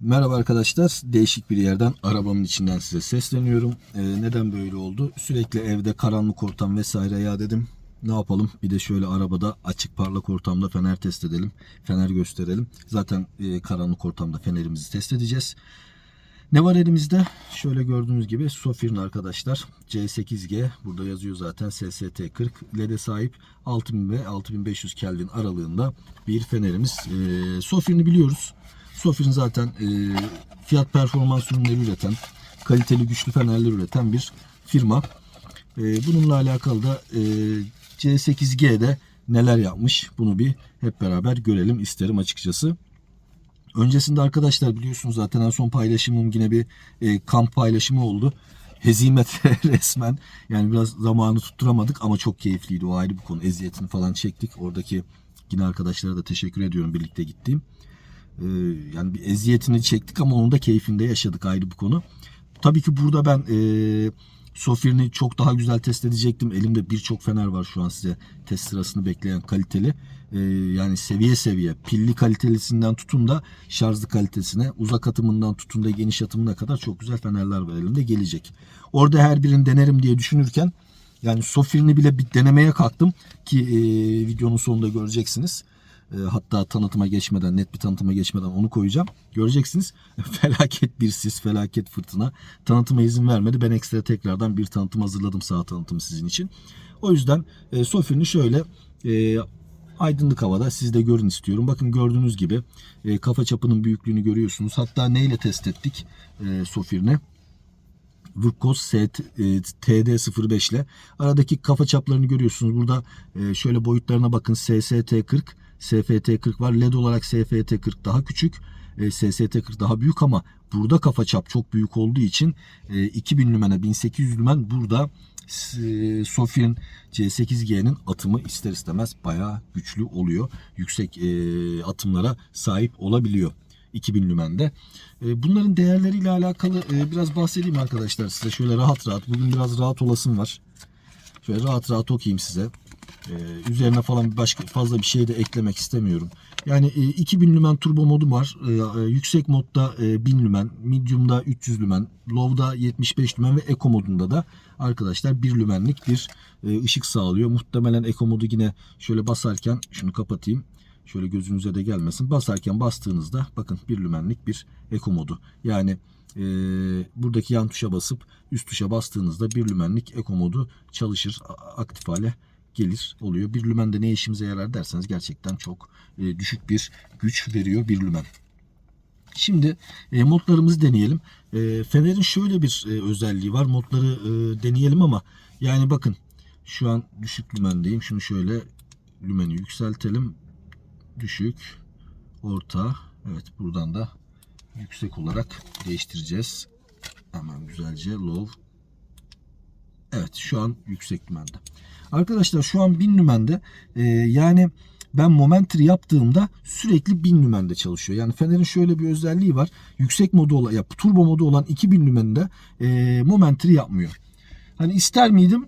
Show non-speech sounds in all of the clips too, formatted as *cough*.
Merhaba arkadaşlar. Değişik bir yerden arabamın içinden size sesleniyorum. Ee, neden böyle oldu? Sürekli evde karanlık ortam vesaire ya dedim. Ne yapalım? Bir de şöyle arabada açık parlak ortamda fener test edelim. Fener gösterelim. Zaten e, karanlık ortamda fenerimizi test edeceğiz. Ne var elimizde? Şöyle gördüğünüz gibi Sofir'in arkadaşlar C8G burada yazıyor zaten SST40 LED'e sahip 6000 ve 6500 Kelvin aralığında bir fenerimiz. Ee, Sofir'ini biliyoruz. Sofir'in zaten e, fiyat performans ürünleri üreten, kaliteli güçlü fenerler üreten bir firma. E, bununla alakalı da e, C8G'de neler yapmış bunu bir hep beraber görelim isterim açıkçası. Öncesinde arkadaşlar biliyorsunuz zaten en son paylaşımım yine bir e, kamp paylaşımı oldu. Hezimet *laughs* resmen. Yani biraz zamanı tutturamadık ama çok keyifliydi. O ayrı bir konu. Eziyetini falan çektik. Oradaki yine arkadaşlara da teşekkür ediyorum birlikte gittiğim. Ee, yani bir eziyetini çektik ama onun da keyfinde yaşadık ayrı bir konu. Tabii ki burada ben e, Sofir'ini çok daha güzel test edecektim. Elimde birçok fener var şu an size test sırasını bekleyen kaliteli. Ee, yani seviye seviye pilli kalitelisinden tutun da şarjlı kalitesine uzak atımından tutun da geniş atımına kadar çok güzel fenerler var elimde gelecek. Orada her birini denerim diye düşünürken yani Sofir'ini bile bir denemeye kalktım ki e, videonun sonunda göreceksiniz. E, hatta tanıtıma geçmeden, net bir tanıtıma geçmeden onu koyacağım. Göreceksiniz. *laughs* felaket bir sis, felaket fırtına. Tanıtıma izin vermedi. Ben ekstra tekrardan bir tanıtım hazırladım sağ tanıtım sizin için. O yüzden e, Sofir'ini şöyle e, aydınlık havada siz de görün istiyorum. Bakın gördüğünüz gibi e, kafa çapının büyüklüğünü görüyorsunuz. Hatta neyle test ettik e, Sofir'ini? Vurkos TD05 ile aradaki kafa çaplarını görüyorsunuz. Burada e, şöyle boyutlarına bakın. SST40, SFT40 var. LED olarak SFT40 daha küçük. E, SST40 daha büyük ama burada kafa çap çok büyük olduğu için e, 2000 lümene 1800 lümen burada e, Sofia'nın C8G'nin atımı ister istemez bayağı güçlü oluyor. Yüksek e, atımlara sahip olabiliyor. 2000 lümende. E, Bunların değerleriyle alakalı e, biraz bahsedeyim arkadaşlar size. Şöyle rahat rahat. Bugün biraz rahat olasım var. Şöyle rahat rahat okuyayım size. E, Üzerine falan başka fazla bir şey de eklemek istemiyorum. Yani e, 2000 lümen turbo modu var. E, e, Yüksek modda e, 1000 lümen, medium'da 300 lümen, low'da 75 lümen ve eco modunda da arkadaşlar 1 lümenlik bir e, ışık sağlıyor. Muhtemelen eco modu yine şöyle basarken şunu kapatayım. Şöyle gözünüze de gelmesin. Basarken bastığınızda bakın bir lümenlik bir eko modu. Yani e, buradaki yan tuşa basıp üst tuşa bastığınızda bir lümenlik eko modu çalışır. Aktif hale gelir oluyor. Bir lümende ne işimize yarar derseniz gerçekten çok e, düşük bir güç veriyor bir lümen. Şimdi e, modlarımızı deneyelim. E, Fener'in şöyle bir e, özelliği var. Modları e, deneyelim ama yani bakın şu an düşük lümendeyim. Şunu şöyle lümeni yükseltelim düşük, orta. Evet buradan da yüksek olarak değiştireceğiz. Hemen güzelce low. Evet şu an yüksek lümende. Arkadaşlar şu an 1000 lümende e, yani ben momentri yaptığımda sürekli 1000 lümende çalışıyor. Yani Fener'in şöyle bir özelliği var. Yüksek modu olan, ya turbo modu olan 2000 lümende e, momentri yapmıyor. Hani ister miydim?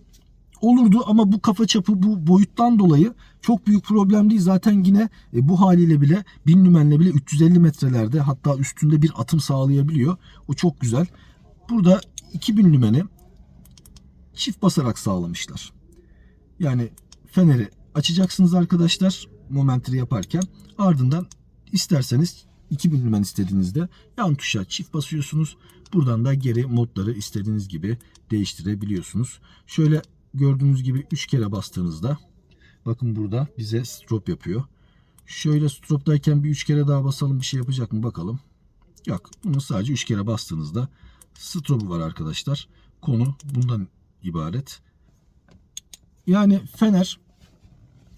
olurdu ama bu kafa çapı bu boyuttan dolayı çok büyük problem değil. Zaten yine e, bu haliyle bile 1000 lümenle bile 350 metrelerde hatta üstünde bir atım sağlayabiliyor. O çok güzel. Burada 2000 lümeni çift basarak sağlamışlar. Yani feneri açacaksınız arkadaşlar momentri yaparken ardından isterseniz 2000 lümen istediğinizde yan tuşa çift basıyorsunuz. Buradan da geri modları istediğiniz gibi değiştirebiliyorsunuz. Şöyle gördüğünüz gibi 3 kere bastığınızda bakın burada bize strop yapıyor. Şöyle stroptayken bir 3 kere daha basalım bir şey yapacak mı bakalım. Yok. Bunu sadece 3 kere bastığınızda strobu var arkadaşlar. Konu bundan ibaret. Yani Fener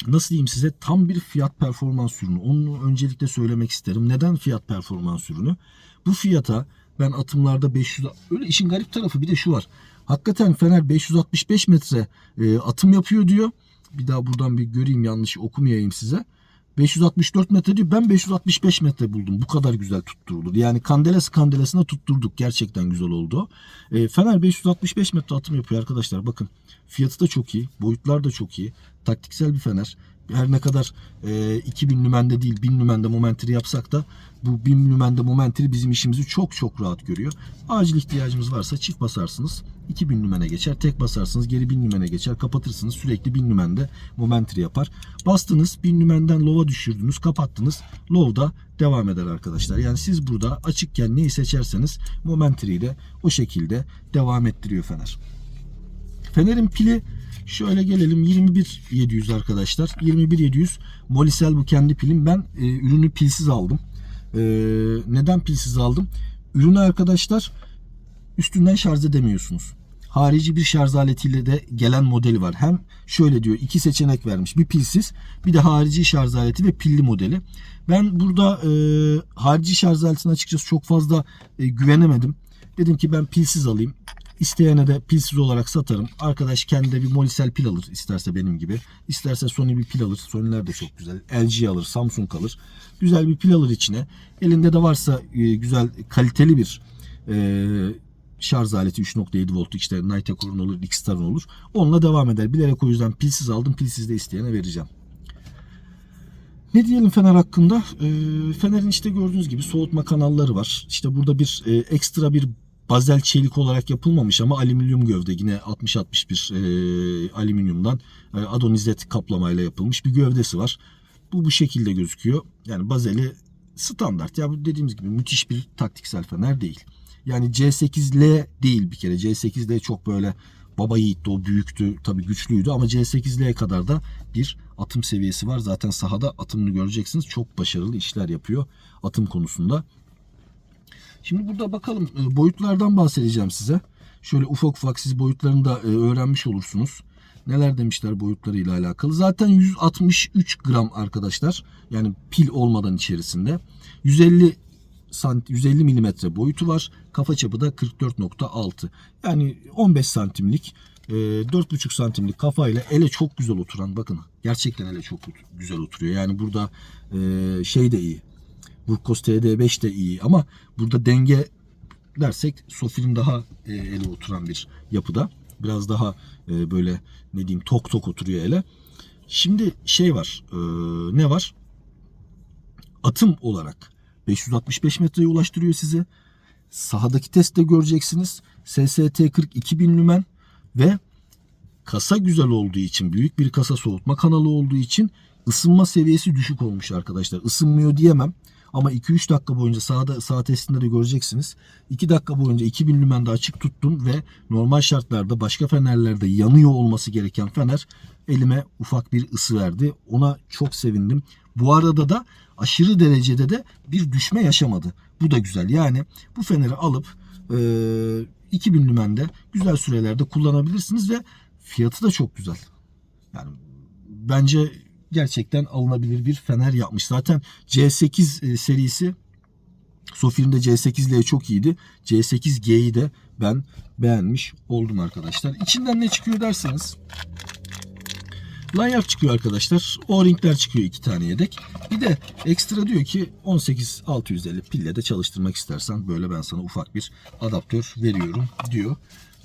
nasıl diyeyim size tam bir fiyat performans ürünü. Onu öncelikle söylemek isterim. Neden fiyat performans ürünü? Bu fiyata ben atımlarda 500 öyle işin garip tarafı bir de şu var. Hakikaten Fener 565 metre e, atım yapıyor diyor. Bir daha buradan bir göreyim yanlış okumayayım size. 564 metre diyor. Ben 565 metre buldum. Bu kadar güzel tutturulur. Yani kandeles kandelesine tutturduk. Gerçekten güzel oldu. E, Fener 565 metre atım yapıyor arkadaşlar. Bakın Fiyatı da çok iyi. Boyutlar da çok iyi. Taktiksel bir fener. Her ne kadar e, 2000 lümende değil 1000 lümende momentri yapsak da bu 1000 lümende momentri bizim işimizi çok çok rahat görüyor. Acil ihtiyacımız varsa çift basarsınız. 2000 lümene geçer. Tek basarsınız geri 1000 lümene geçer. Kapatırsınız sürekli 1000 lümende momentri yapar. Bastınız 1000 lümenden low'a düşürdünüz. Kapattınız. Low'da devam eder arkadaşlar. Yani siz burada açıkken neyi seçerseniz momentriyi de o şekilde devam ettiriyor fener. Fener'in pili şöyle gelelim 21700 arkadaşlar. 21700 Molicel bu kendi pilim. Ben e, ürünü pilsiz aldım. E, neden pilsiz aldım? Ürünü arkadaşlar üstünden şarj edemiyorsunuz. Harici bir şarj aletiyle de gelen modeli var. Hem şöyle diyor iki seçenek vermiş. Bir pilsiz bir de harici şarj aleti ve pilli modeli. Ben burada e, harici şarj aletine açıkçası çok fazla e, güvenemedim. Dedim ki ben pilsiz alayım. İsteyene de pilsiz olarak satarım. Arkadaş kendi de bir Molicel pil alır isterse benim gibi. İsterse Sony bir pil alır. Sony'ler de çok güzel. LG alır, Samsung alır. Güzel bir pil alır içine. Elinde de varsa e, güzel kaliteli bir e, şarj aleti 3.7 volt işte Nitecor'un olur, X-Star'ın olur. Onunla devam eder. Bilerek o yüzden pilsiz aldım. Pilsiz de isteyene vereceğim. Ne diyelim Fener hakkında? E, Fener'in işte gördüğünüz gibi soğutma kanalları var. İşte burada bir e, ekstra bir bazel çelik olarak yapılmamış ama alüminyum gövde yine 60-61 e, alüminyumdan e, adonizet kaplamayla yapılmış bir gövdesi var. Bu bu şekilde gözüküyor. Yani bazeli standart. Ya dediğimiz gibi müthiş bir taktiksel fener değil. Yani C8L değil bir kere. C8L çok böyle baba yiğitti o büyüktü tabii güçlüydü ama C8L'ye kadar da bir atım seviyesi var. Zaten sahada atımını göreceksiniz. Çok başarılı işler yapıyor atım konusunda. Şimdi burada bakalım e, boyutlardan bahsedeceğim size. Şöyle ufak ufak siz boyutlarını da e, öğrenmiş olursunuz. Neler demişler boyutlarıyla alakalı. Zaten 163 gram arkadaşlar. Yani pil olmadan içerisinde. 150 sant 150 milimetre boyutu var. Kafa çapı da 44.6. Yani 15 santimlik 4,5 santimlik kafayla ele çok güzel oturan bakın gerçekten ele çok güzel oturuyor. Yani burada e, şey de iyi. Burkos TD5 de iyi ama burada denge dersek Sofir'in daha e, ele oturan bir yapıda. Biraz daha e, böyle ne diyeyim tok tok oturuyor ele. Şimdi şey var. E, ne var? Atım olarak 565 metreye ulaştırıyor sizi. Sahadaki testte göreceksiniz. SST40 2000 lümen ve kasa güzel olduğu için büyük bir kasa soğutma kanalı olduğu için ısınma seviyesi düşük olmuş arkadaşlar. Isınmıyor diyemem. Ama 2-3 dakika boyunca sağda sağ testinde de göreceksiniz. 2 dakika boyunca 2000 lümende açık tuttum ve normal şartlarda başka fenerlerde yanıyor olması gereken fener elime ufak bir ısı verdi. Ona çok sevindim. Bu arada da aşırı derecede de bir düşme yaşamadı. Bu da güzel. Yani bu feneri alıp e, 2000 lümende güzel sürelerde kullanabilirsiniz ve fiyatı da çok güzel. Yani bence gerçekten alınabilir bir fener yapmış. Zaten C8 serisi Sofir'in de C8L çok iyiydi. C8G'yi de ben beğenmiş oldum arkadaşlar. İçinden ne çıkıyor derseniz Lanyard çıkıyor arkadaşlar. O-ringler çıkıyor iki tane yedek. Bir de ekstra diyor ki 18650 pille de çalıştırmak istersen böyle ben sana ufak bir adaptör veriyorum diyor.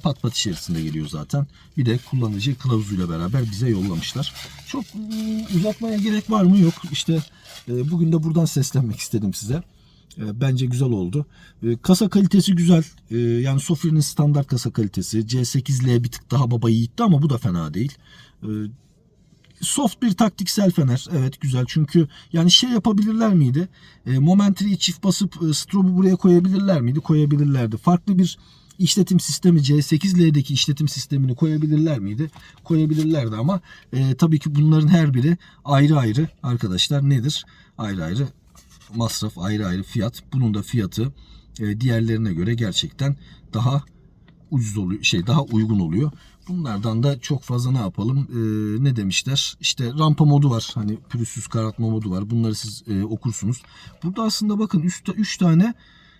Pat pat içerisinde geliyor zaten. Bir de kullanıcı kılavuzuyla beraber bize yollamışlar. Çok uzatmaya gerek var mı? Yok. İşte e, bugün de buradan seslenmek istedim size. E, bence güzel oldu. E, kasa kalitesi güzel. Yani Sofir'in standart kasa kalitesi. C8L bir tık daha baba yiğitti ama bu da fena değil soft bir taktiksel fener. Evet güzel çünkü yani şey yapabilirler miydi? E, çift basıp strobu buraya koyabilirler miydi? Koyabilirlerdi. Farklı bir işletim sistemi C8L'deki işletim sistemini koyabilirler miydi? Koyabilirlerdi ama e, tabii ki bunların her biri ayrı ayrı arkadaşlar nedir? Ayrı ayrı masraf, ayrı ayrı fiyat. Bunun da fiyatı e, diğerlerine göre gerçekten daha ucuz oluyor, şey daha uygun oluyor. Bunlardan da çok fazla ne yapalım? Ee, ne demişler? İşte rampa modu var. Hani pürüzsüz karartma modu var. Bunları siz e, okursunuz. Burada aslında bakın üstte 3 tane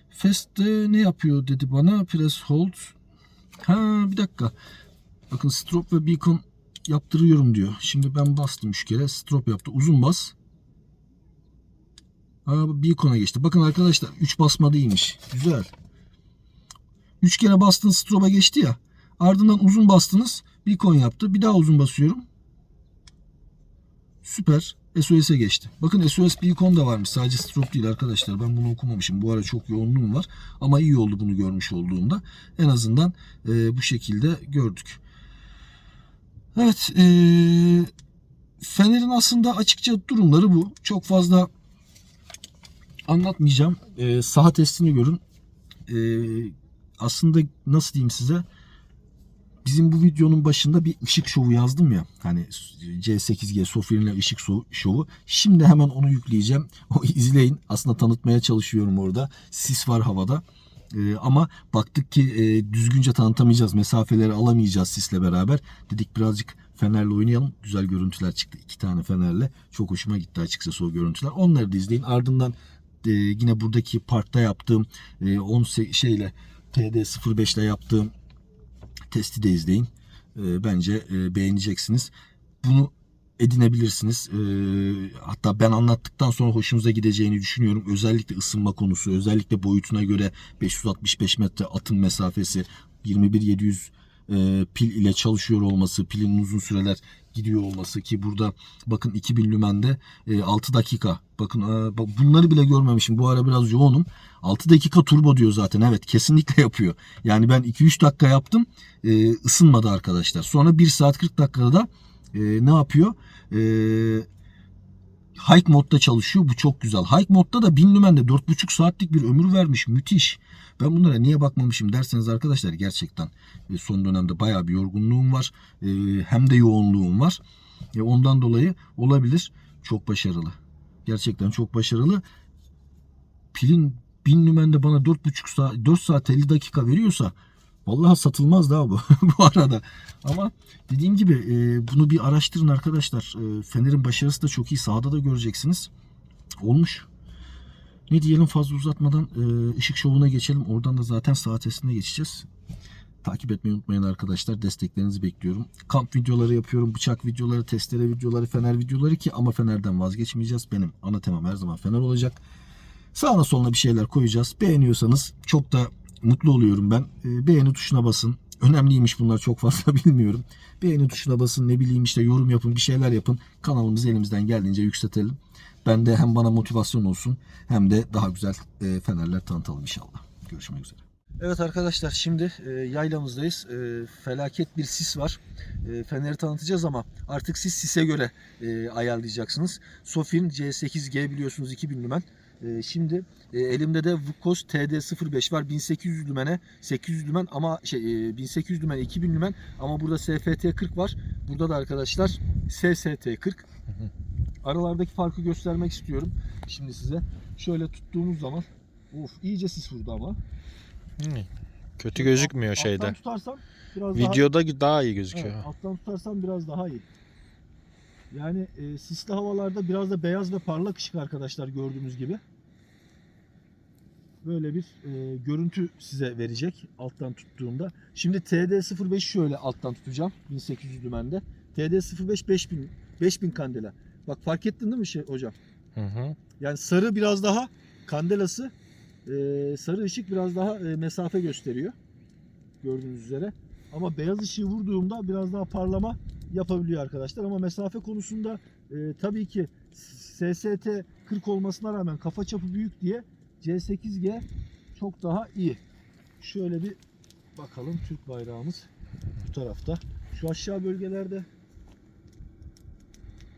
Fast ne yapıyor dedi bana. Press hold. Ha bir dakika. Bakın strop ve beacon yaptırıyorum diyor. Şimdi ben bastım 3 kere. Strop yaptı. Uzun bas. Ha beacon'a geçti. Bakın arkadaşlar 3 basma değilmiş. Güzel. 3 kere bastın stroba geçti ya. Ardından uzun bastınız. Beacon yaptı. Bir daha uzun basıyorum. Süper. SOS'e geçti. Bakın SOS Beacon da varmış. Sadece strobe değil arkadaşlar. Ben bunu okumamışım. Bu ara çok yoğunluğum var. Ama iyi oldu bunu görmüş olduğumda. En azından e, bu şekilde gördük. Evet. E, Fener'in aslında açıkça durumları bu. Çok fazla anlatmayacağım. E, saha testini görün. E, aslında nasıl diyeyim size bizim bu videonun başında bir ışık şovu yazdım ya. Hani C8G Sofir'in ışık şovu. Şimdi hemen onu yükleyeceğim. *laughs* O izleyin. Aslında tanıtmaya çalışıyorum orada. Sis var havada. Ee, ama baktık ki e, düzgünce tanıtamayacağız. Mesafeleri alamayacağız sisle beraber. Dedik birazcık fenerle oynayalım. Güzel görüntüler çıktı. iki tane fenerle. Çok hoşuma gitti açıkçası o görüntüler. Onları da izleyin. Ardından e, yine buradaki parkta yaptığım e, 10 se- şeyle TD05 ile yaptığım testi de izleyin. E, bence e, beğeneceksiniz. Bunu edinebilirsiniz. E, hatta ben anlattıktan sonra hoşunuza gideceğini düşünüyorum. Özellikle ısınma konusu, özellikle boyutuna göre 565 metre atım mesafesi, 21700 e, pil ile çalışıyor olması, pilin uzun süreler gidiyor olması ki burada bakın 2000 lümende e, 6 dakika. Bakın e, bak bunları bile görmemişim. Bu ara biraz yoğunum. 6 dakika turbo diyor zaten. Evet kesinlikle yapıyor. Yani ben 2-3 dakika yaptım. E, ısınmadı arkadaşlar. Sonra 1 saat 40 dakikada da e, ne yapıyor? E, hike modda çalışıyor. Bu çok güzel. Hike modda da 1000 lümende 4,5 saatlik bir ömür vermiş. Müthiş. Ben bunlara niye bakmamışım derseniz arkadaşlar gerçekten e, son dönemde bayağı bir yorgunluğum var. E, hem de yoğunluğum var. E, ondan dolayı olabilir. Çok başarılı. Gerçekten çok başarılı. Pilin 1000 lümende bana 4,5 saat 4 saat 50 dakika veriyorsa vallahi satılmaz daha *laughs* bu bu arada. Ama dediğim gibi e, bunu bir araştırın arkadaşlar. E, Fener'in başarısı da çok iyi. Sahada da göreceksiniz. Olmuş. Ne diyelim fazla uzatmadan e, ışık şovuna geçelim. Oradan da zaten saat testine geçeceğiz. Takip etmeyi unutmayın arkadaşlar. Desteklerinizi bekliyorum. Kamp videoları yapıyorum. Bıçak videoları, testere videoları, fener videoları ki ama fenerden vazgeçmeyeceğiz. Benim ana temam her zaman fener olacak. Sağına soluna bir şeyler koyacağız. Beğeniyorsanız çok da mutlu oluyorum ben. E, beğeni tuşuna basın. Önemliymiş bunlar çok fazla *laughs* bilmiyorum. Beğeni tuşuna basın ne bileyim işte yorum yapın bir şeyler yapın. Kanalımızı elimizden geldiğince yükseltelim. Ben de hem bana motivasyon olsun hem de daha güzel e, fenerler tanıtalım inşallah. Görüşmek üzere. Evet arkadaşlar şimdi e, yaylamızdayız. E, felaket bir sis var. E, feneri tanıtacağız ama artık siz sise göre e, ayarlayacaksınız. Sofin C8G biliyorsunuz 2000 lümen. E, şimdi e, elimde de Vukos TD05 var 1800 lümene 800 lümen ama şey e, 1800 lümen 2000 lümen ama burada SFT40 var. Burada da arkadaşlar SST40. Aralardaki farkı göstermek istiyorum şimdi size. Şöyle tuttuğumuz zaman of iyice sis vurdu ama. Hı. Kötü gözükmüyor Alttan şeyde. tutarsam biraz daha Videoda daha iyi gözüküyor. Evet, alttan tutarsam biraz daha iyi. Yani e, sisli havalarda biraz da beyaz ve parlak ışık arkadaşlar gördüğünüz gibi. Böyle bir e, görüntü size verecek alttan tuttuğumda. Şimdi TD05 şöyle alttan tutacağım 1800 dümende. TD05 5000 5000 kandela. Bak fark ettin değil mi şey hocam? Hı hı. Yani sarı biraz daha kandelası e, sarı ışık biraz daha e, mesafe gösteriyor. Gördüğünüz üzere. Ama beyaz ışığı vurduğumda biraz daha parlama yapabiliyor arkadaşlar. Ama mesafe konusunda e, tabii ki SST 40 olmasına rağmen kafa çapı büyük diye C8G çok daha iyi. Şöyle bir bakalım Türk bayrağımız bu tarafta. Şu aşağı bölgelerde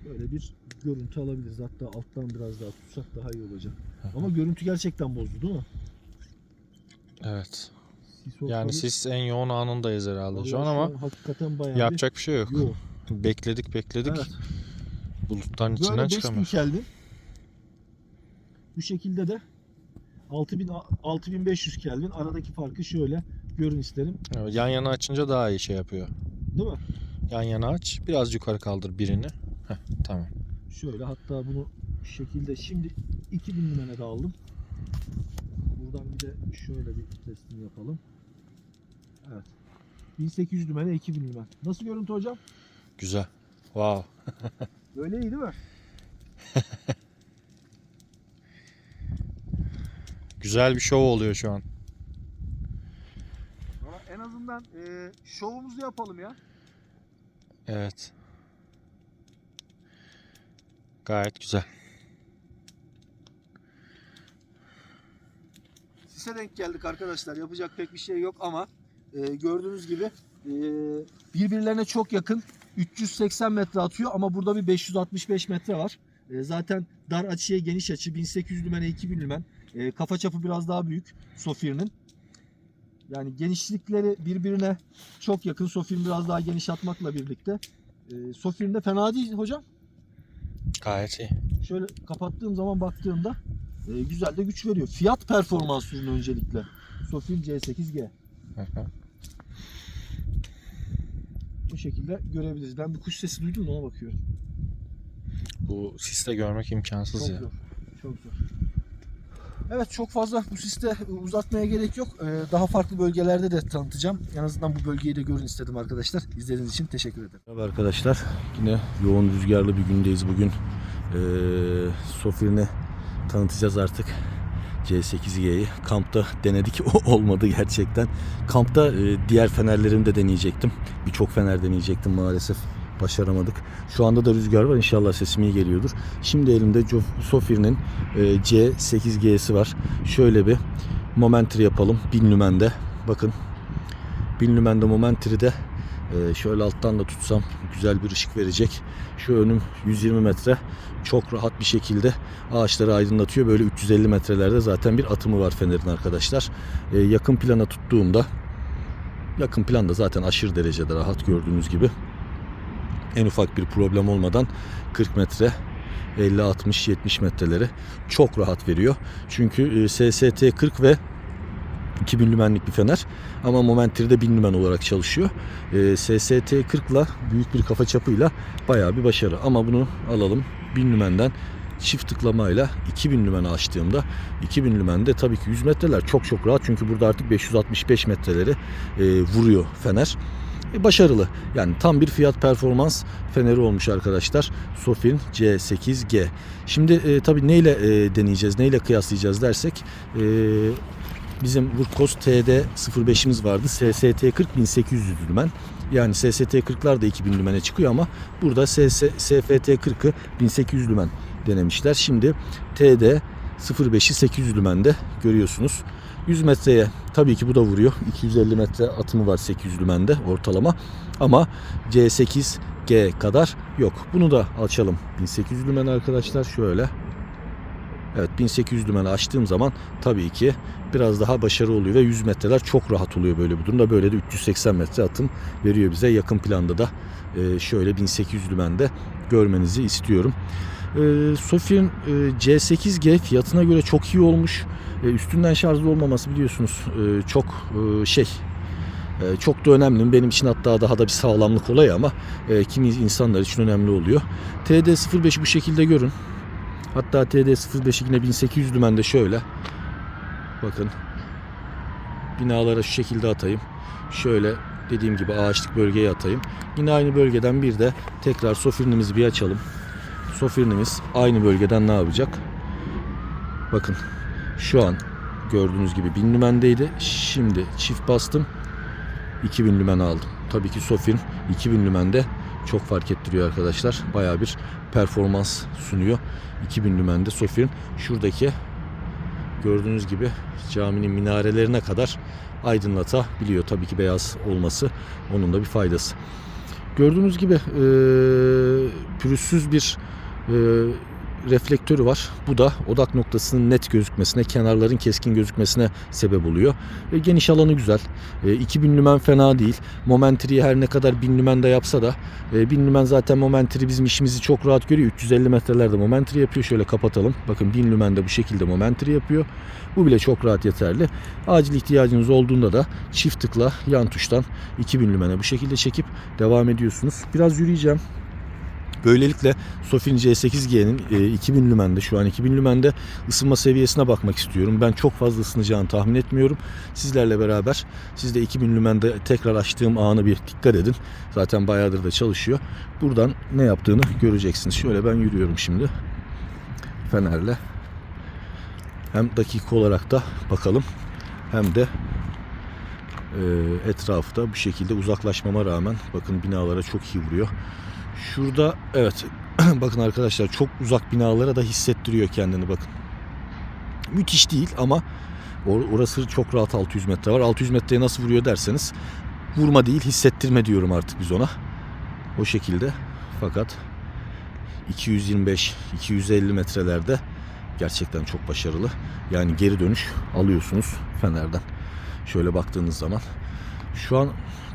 böyle bir görüntü alabiliriz. Hatta alttan biraz daha tutsak daha iyi olacak. Ama görüntü gerçekten bozdu değil mi? Evet. Sis Yani ortalığı- siz en yoğun anındayız herhalde şu an Vallahi ama hakikaten bayağı yapacak bir şey yok. yoğun. *laughs* Bekledik bekledik. Evet. Böyle içinden 5000 çıkamıyoruz. Kelvin. Bu şekilde de 6000 6500 Kelvin aradaki farkı şöyle görün isterim. Evet, yan yana açınca daha iyi şey yapıyor. Değil mi? Yan yana aç. Biraz yukarı kaldır birini. Heh, tamam. Şöyle hatta bunu şu şekilde şimdi 2000 lümene de aldım. Buradan bir de şöyle bir testini yapalım. Evet. 1800 lümene 2000 lümen. Nasıl görüntü hocam? Güzel. Wow. *laughs* Böyle iyi değil mi? *laughs* Güzel bir şov oluyor şu an. En azından e, şovumuzu yapalım ya. Evet. Gayet güzel. Sise denk geldik arkadaşlar. Yapacak pek bir şey yok ama e, gördüğünüz gibi e, birbirlerine çok yakın. 380 metre atıyor ama burada bir 565 metre var. E, zaten dar açıya geniş açı 1800 lümene 2000 lümen. E, kafa çapı biraz daha büyük Sofir'in. Yani genişlikleri birbirine çok yakın. Sofir'in biraz daha geniş atmakla birlikte. E, Sofir'in de fena değil hocam. Gayet iyi. Şöyle kapattığım zaman baktığımda e, güzel de güç veriyor. Fiyat performans ürünü öncelikle. Sofil C8G. Hı hı. Bu şekilde görebiliriz. Ben bir kuş sesi duydum da ona bakıyorum. Bu siste görmek imkansız Çok ya. zor. Çok zor. Evet çok fazla bu siste uzatmaya gerek yok. Ee, Daha farklı bölgelerde de tanıtacağım. En azından bu bölgeyi de görün istedim arkadaşlar. İzlediğiniz için teşekkür ederim. Merhaba arkadaşlar. Yine yoğun rüzgarlı bir gündeyiz bugün. Ee, Sofir'ini tanıtacağız artık. C8G'yi. Kampta denedik. *laughs* O olmadı gerçekten. Kampta e, diğer fenerlerimi de deneyecektim. Birçok fener deneyecektim maalesef. Başaramadık. Şu anda da rüzgar var. İnşallah sesim iyi geliyordur. Şimdi elimde Sofir'in e, C8G'si var. Şöyle bir Momentri yapalım. 1000 lümende. Bakın. 1000 lümende Momentri'de e, şöyle alttan da tutsam güzel bir ışık verecek. Şu önüm 120 metre. Çok rahat bir şekilde ağaçları aydınlatıyor. Böyle 350 metrelerde zaten bir atımı var fenerin arkadaşlar. E, yakın plana tuttuğumda yakın planda zaten aşırı derecede rahat gördüğünüz gibi. En ufak bir problem olmadan 40 metre 50 60 70 metreleri çok rahat veriyor. Çünkü e, SST 40 ve 2000 lümenlik bir fener ama Momentri'de 1000 lümen olarak çalışıyor. E, SST 40 ile büyük bir kafa çapıyla bayağı bir başarı ama bunu alalım 1000 lümenden çift tıklamayla 2000 lümeni açtığımda 2000 lümende tabii ki 100 metreler çok çok rahat çünkü burada artık 565 metreleri e, vuruyor fener. E, başarılı. Yani tam bir fiyat performans feneri olmuş arkadaşlar. Sofin C8G. Şimdi e, tabii neyle e, deneyeceğiz, neyle kıyaslayacağız dersek e, bizim Wurkos TD05'imiz vardı. SST 40 1800 lümen. Yani SST 40'lar da 2000 lümene çıkıyor ama burada SS, SFT 40'ı 1800 lümen denemişler. Şimdi TD 05'i 800 lümende görüyorsunuz. 100 metreye tabii ki bu da vuruyor. 250 metre atımı var 800 lümende ortalama. Ama C8G kadar yok. Bunu da açalım. 1800 lümen arkadaşlar şöyle. Evet 1800 lümeni açtığım zaman tabii ki biraz daha başarı oluyor ve 100 metreler çok rahat oluyor böyle bir durumda. Böyle de 380 metre atım veriyor bize. Yakın planda da e, şöyle 1800 lümende görmenizi istiyorum. E, Sofi'nin e, C8G fiyatına göre çok iyi olmuş. E, üstünden şarjlı olmaması biliyorsunuz e, çok e, şey e, çok da önemli. Benim için hatta daha da bir sağlamlık olayı ama e, kimi insanlar için önemli oluyor. TD05'i bu şekilde görün. Hatta TD05'i yine 1800 lümende şöyle. Bakın. Binalara şu şekilde atayım. Şöyle dediğim gibi ağaçlık bölgeye atayım. Yine aynı bölgeden bir de tekrar sofirnimizi bir açalım. Sofirnimiz aynı bölgeden ne yapacak? Bakın şu an gördüğünüz gibi 1000 lümendeydi. Şimdi çift bastım. 2000 lümen aldım. Tabii ki Sofirn 2000 lümende çok fark ettiriyor arkadaşlar. Baya bir performans sunuyor. 2000 lümende Sofirn şuradaki gördüğünüz gibi caminin minarelerine kadar aydınlatabiliyor. Tabii ki beyaz olması onun da bir faydası. Gördüğünüz gibi e, pürüzsüz bir e, reflektörü var. Bu da odak noktasının net gözükmesine, kenarların keskin gözükmesine sebep oluyor. E, geniş alanı güzel. E, 2000 lümen fena değil. Momentri'yi her ne kadar 1000 lümen de yapsa da e, 1000 lümen zaten Momentri bizim işimizi çok rahat görüyor. 350 metrelerde Momentri yapıyor. Şöyle kapatalım. Bakın 1000 lümen de bu şekilde Momentri yapıyor. Bu bile çok rahat yeterli. Acil ihtiyacınız olduğunda da çift tıkla yan tuştan 2000 lümene bu şekilde çekip devam ediyorsunuz. Biraz yürüyeceğim. Böylelikle Sofin C8G'nin e, 2000 lümende şu an 2000 lümende ısınma seviyesine bakmak istiyorum. Ben çok fazla ısınacağını tahmin etmiyorum. Sizlerle beraber siz de 2000 lümende tekrar açtığım anı bir dikkat edin. Zaten bayağıdır da çalışıyor. Buradan ne yaptığını göreceksiniz. Şöyle ben yürüyorum şimdi. Fenerle. Hem dakika olarak da bakalım hem de etrafı da bu şekilde uzaklaşmama rağmen bakın binalara çok iyi vuruyor. Şurada evet *clears throat* bakın arkadaşlar çok uzak binalara da hissettiriyor kendini bakın. Müthiş değil ama or- orası çok rahat 600 metre var. 600 metreye nasıl vuruyor derseniz vurma değil hissettirme diyorum artık biz ona. O şekilde fakat 225-250 metrelerde gerçekten çok başarılı. Yani geri dönüş alıyorsunuz Fener'den. Şöyle baktığınız zaman. Şu an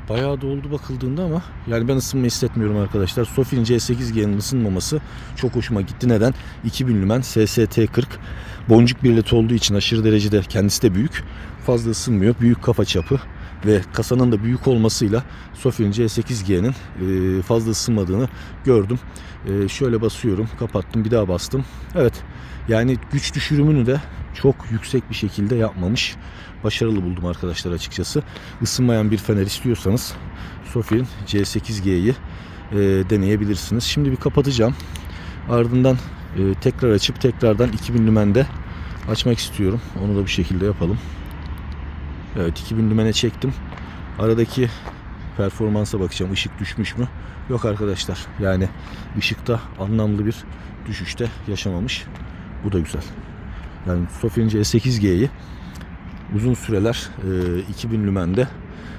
bayağı da bakıldığında ama yani ben ısınma hissetmiyorum arkadaşlar. Sofi'nin C8G'nin ısınmaması çok hoşuma gitti. Neden? 2000 lümen SST40 boncuk birleti olduğu için aşırı derecede kendisi de büyük. Fazla ısınmıyor. Büyük kafa çapı ve kasanın da büyük olmasıyla Sofi'nin C8G'nin e, fazla ısınmadığını gördüm. E, şöyle basıyorum, kapattım, bir daha bastım. Evet, yani güç düşürümünü de çok yüksek bir şekilde yapmamış. Başarılı buldum arkadaşlar açıkçası. Isınmayan bir fener istiyorsanız Sofi'nin C8G'yi e, deneyebilirsiniz. Şimdi bir kapatacağım. Ardından e, tekrar açıp tekrardan 2000 lümende açmak istiyorum. Onu da bir şekilde yapalım. Evet 2000 lümene çektim. Aradaki performansa bakacağım. Işık düşmüş mü? Yok arkadaşlar. Yani ışıkta anlamlı bir düşüşte yaşamamış. Bu da güzel. Yani Sofia'nın C8G'yi uzun süreler e, 2000 lümende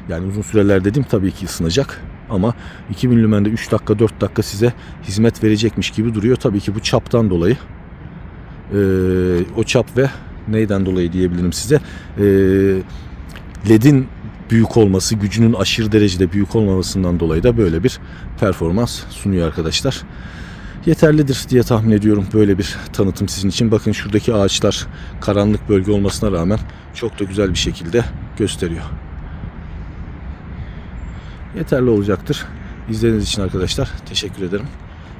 yani uzun süreler dedim tabii ki ısınacak ama 2000 lümende 3 dakika 4 dakika size hizmet verecekmiş gibi duruyor. Tabii ki bu çaptan dolayı e, o çap ve neyden dolayı diyebilirim size e, LED'in büyük olması, gücünün aşırı derecede büyük olmamasından dolayı da böyle bir performans sunuyor arkadaşlar. Yeterlidir diye tahmin ediyorum böyle bir tanıtım sizin için. Bakın şuradaki ağaçlar karanlık bölge olmasına rağmen çok da güzel bir şekilde gösteriyor. Yeterli olacaktır. İzlediğiniz için arkadaşlar teşekkür ederim.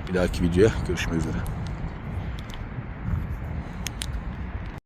Bir dahaki videoya görüşmek üzere.